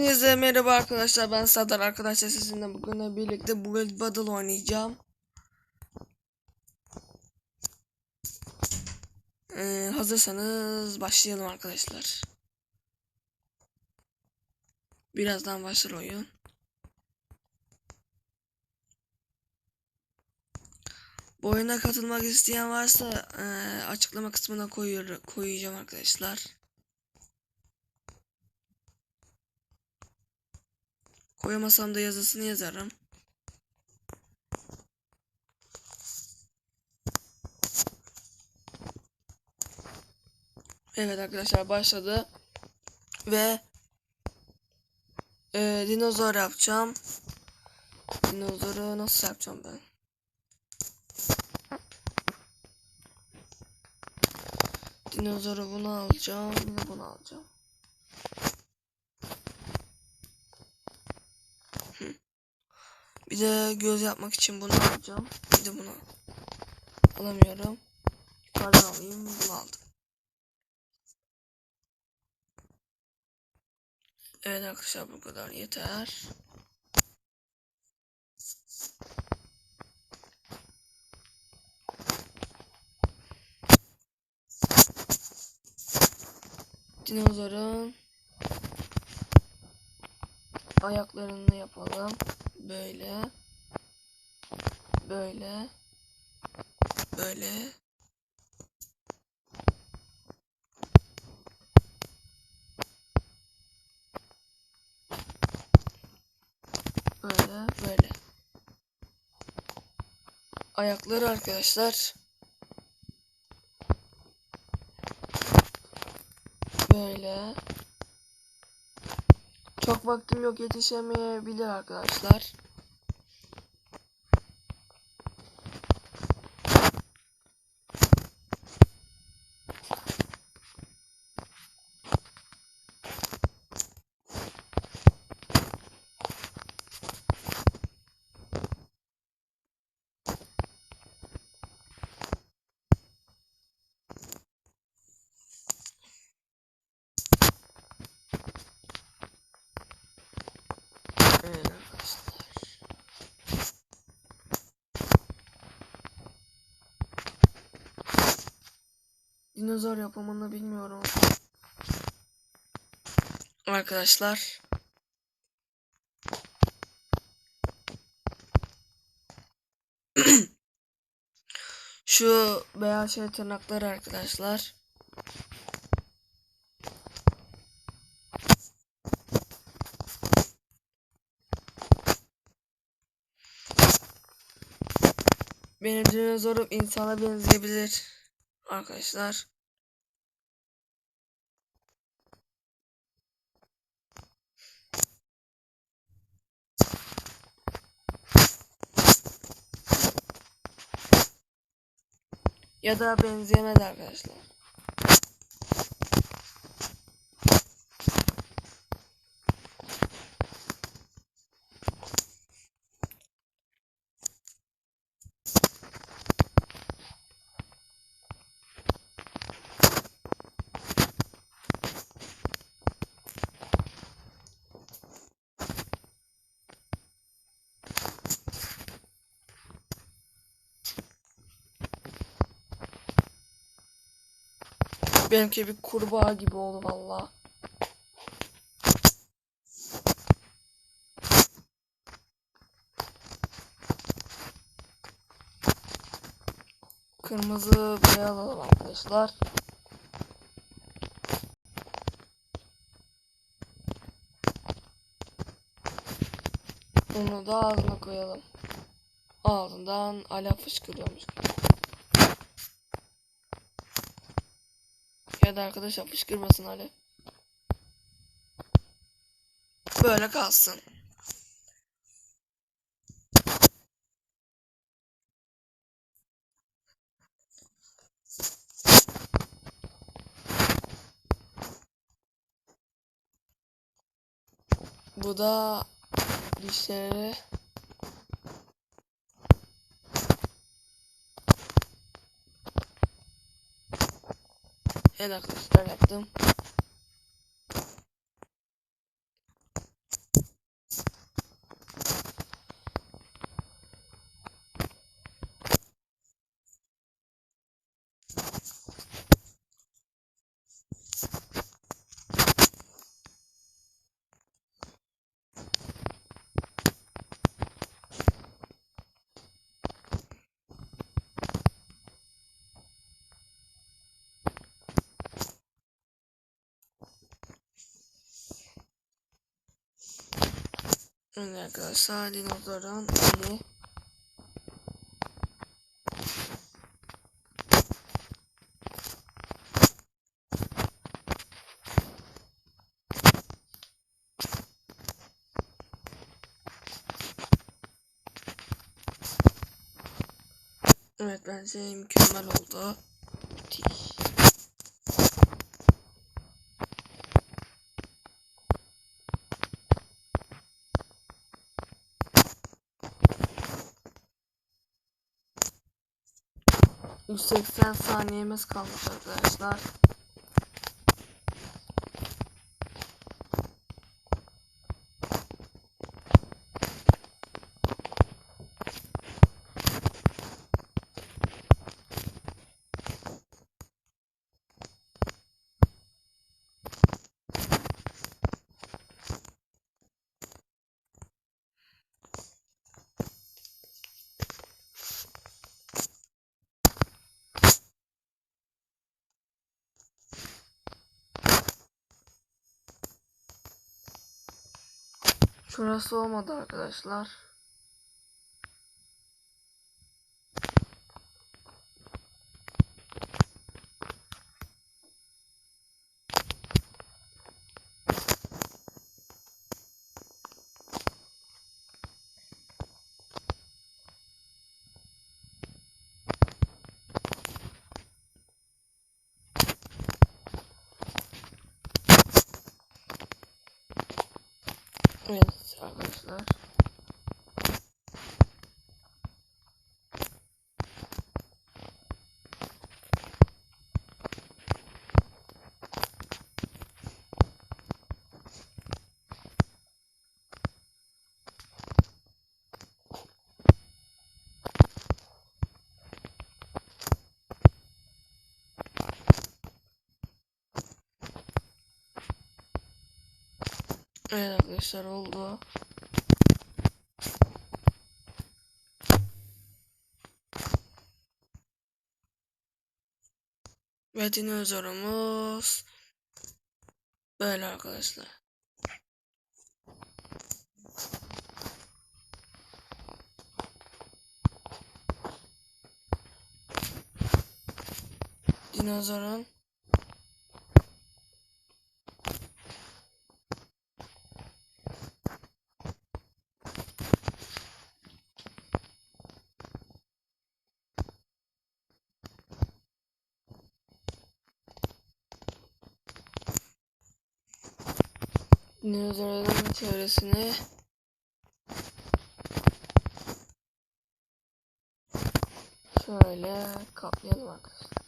Hepinize merhaba arkadaşlar ben Sadar arkadaşlar sizinle bugün birlikte Bullet Battle oynayacağım. Ee, hazırsanız başlayalım arkadaşlar. Birazdan başlar oyun. Bu oyuna katılmak isteyen varsa e, açıklama kısmına koyuyor, koyacağım arkadaşlar. Koyamasam da yazısını yazarım. Evet arkadaşlar başladı. Ve e, dinozor yapacağım. Dinozoru nasıl yapacağım ben? Dinozoru bunu alacağım. De bunu alacağım. Bir de göz yapmak için bunu alacağım. Bir de bunu alamıyorum. Yukarıdan alayım. Bunu aldım. Evet arkadaşlar bu kadar yeter. Dinozorun ayaklarını yapalım. Böyle. Böyle. Böyle. Böyle. Böyle. Ayakları arkadaşlar. Böyle. Çok vaktim yok yetişemeyebilir arkadaşlar. Dinozor yapımını bilmiyorum. Arkadaşlar. Şu beyaz şey tırnakları arkadaşlar. Benim dinozorum insana benzeyebilir. Arkadaşlar. Ya da benzeyemez arkadaşlar. Benimki bir kurbağa gibi oldu valla. Kırmızı beyaz alalım arkadaşlar. Bunu da ağzına koyalım. Ağzından alev fışkırıyormuş. Ya da arkadaşlar fışkırmasın alev. Böyle kalsın. Bu da dişleri Evet arkadaşlar yaptım. Evet arkadaşlar dinozorun eli. Evet bence mükemmel oldu. 180 saniyemiz kalmış arkadaşlar. Şurası olmadı arkadaşlar. Evet 我知道 Evet arkadaşlar oldu. Ve dinozorumuz böyle arkadaşlar. Dinozorun dinozorların çevresini şöyle kaplayalım arkadaşlar.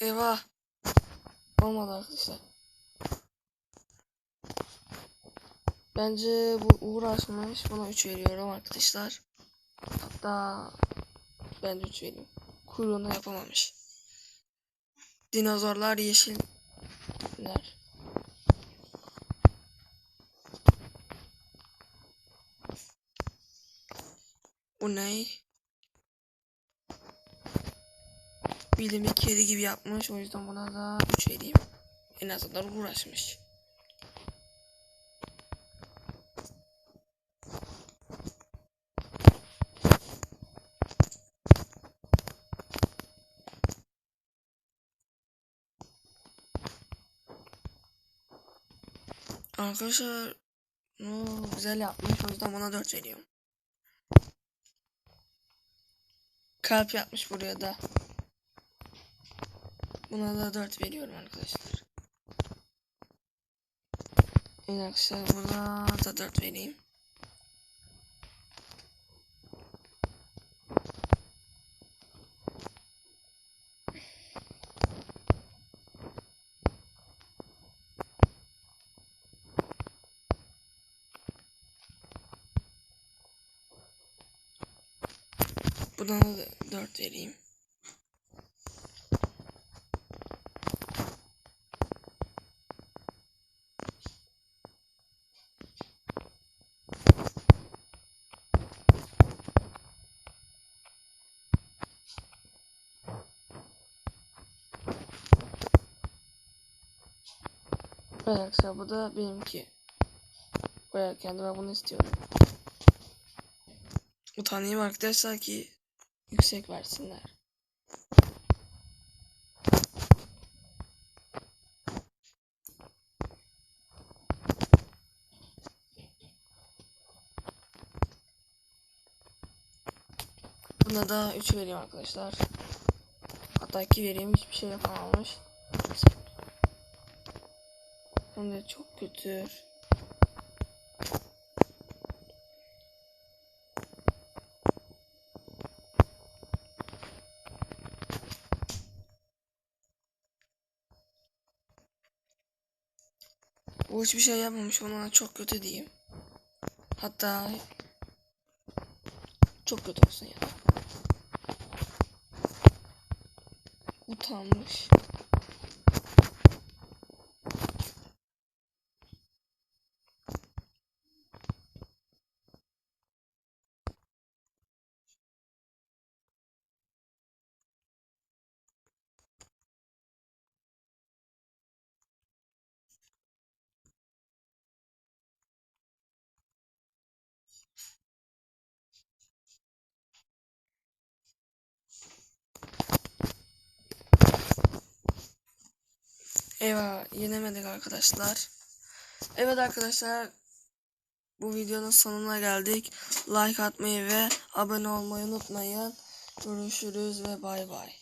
Eyvah. Olmadı arkadaşlar. Bence bu uğraşmış. Buna 3 veriyorum arkadaşlar. Hatta ben de 3 vereyim. Kuyruğunu yapamamış. Dinozorlar yeşiller. Bu ne? Bildiğim kedi gibi yapmış. O yüzden buna da 3 vereyim. En azından uğraşmış. Arkadaşlar Oo, güzel yapmış. O yüzden bana 4 veriyorum. Kalp yapmış buraya da. Buna da 4 veriyorum arkadaşlar. Evet arkadaşlar buna da 4 vereyim. Buna da 4 vereyim. Arkadaşlar bu da benimki. Koyarken de ben bunu istiyorum. Utanayım arkadaşlar ki yüksek versinler. Buna da 3 vereyim arkadaşlar. Hatta 2 vereyim hiçbir şey yapamamış. Hem de çok kötü. Bu hiçbir şey yapmamış ona çok kötü diyeyim. Hatta çok kötü olsun ya. Utanmış. Eyvah yenemedik arkadaşlar. Evet arkadaşlar bu videonun sonuna geldik. Like atmayı ve abone olmayı unutmayın. Görüşürüz ve bay bay.